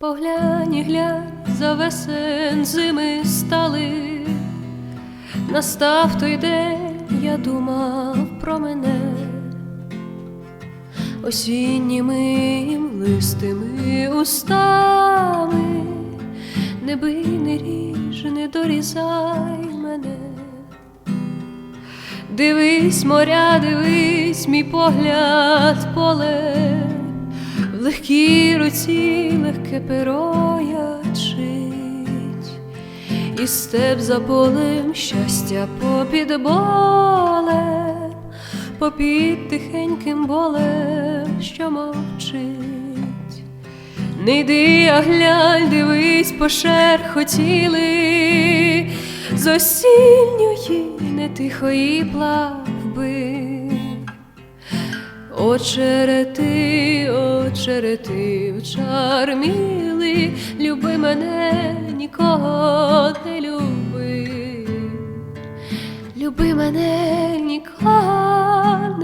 Поглянь, глянь, за весен зими стали, настав той день, я думав про мене, осінніми листими устами, не бий, не ріж, не дорізай мене. Дивись, моря, дивись, мій погляд поле, легкій руці легке перо ячить, і степ за полем щастя попід болем, попід тихеньким болем, що мовчить. Не йди, а глянь, дивись, пошерхотіли з осінньої нетихої плавби. Очерети, очерети вчарміли, люби мене, нікого не люби, люби мене, нікого